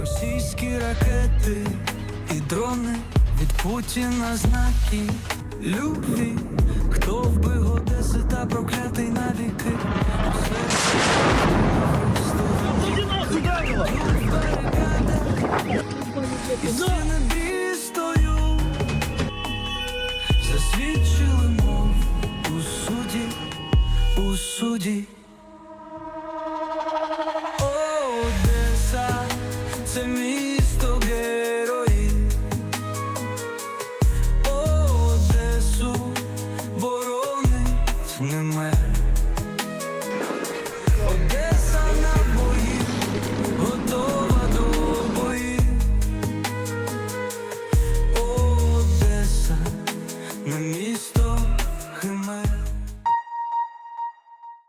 Російські ракети і дрони від Путіна знаки любві. Хто вбив Одеси та проклятий навіки? І у суді. Одеса це місто героїв. Одесу боронить немає.